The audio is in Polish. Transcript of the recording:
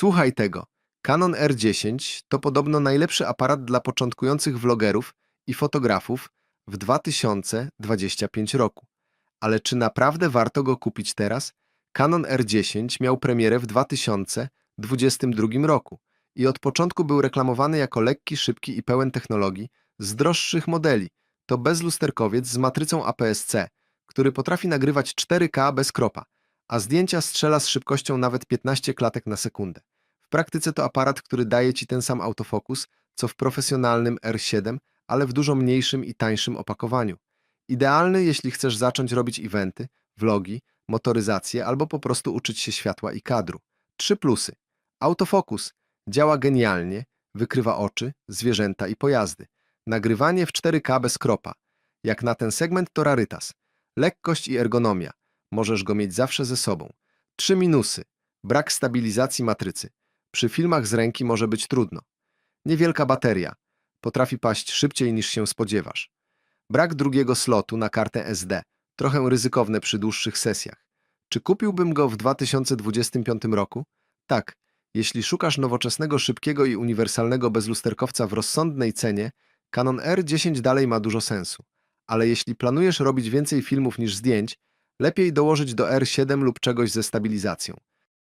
Słuchaj tego. Canon R10 to podobno najlepszy aparat dla początkujących vlogerów i fotografów w 2025 roku. Ale czy naprawdę warto go kupić teraz? Canon R10 miał premierę w 2022 roku i od początku był reklamowany jako lekki, szybki i pełen technologii z droższych modeli. To bezlusterkowiec z matrycą APS-C, który potrafi nagrywać 4K bez kropa, a zdjęcia strzela z szybkością nawet 15 klatek na sekundę. W praktyce to aparat, który daje Ci ten sam autofokus, co w profesjonalnym R7, ale w dużo mniejszym i tańszym opakowaniu. Idealny, jeśli chcesz zacząć robić eventy, vlogi, motoryzację albo po prostu uczyć się światła i kadru. Trzy plusy. Autofokus. Działa genialnie, wykrywa oczy, zwierzęta i pojazdy. Nagrywanie w 4K bez kropa. Jak na ten segment to rarytas. Lekkość i ergonomia. Możesz go mieć zawsze ze sobą. Trzy minusy. Brak stabilizacji matrycy. Przy filmach z ręki może być trudno. Niewielka bateria. Potrafi paść szybciej niż się spodziewasz. Brak drugiego slotu na kartę SD. Trochę ryzykowne przy dłuższych sesjach. Czy kupiłbym go w 2025 roku? Tak. Jeśli szukasz nowoczesnego, szybkiego i uniwersalnego bezlusterkowca w rozsądnej cenie, Canon R10 dalej ma dużo sensu. Ale jeśli planujesz robić więcej filmów niż zdjęć, lepiej dołożyć do R7 lub czegoś ze stabilizacją.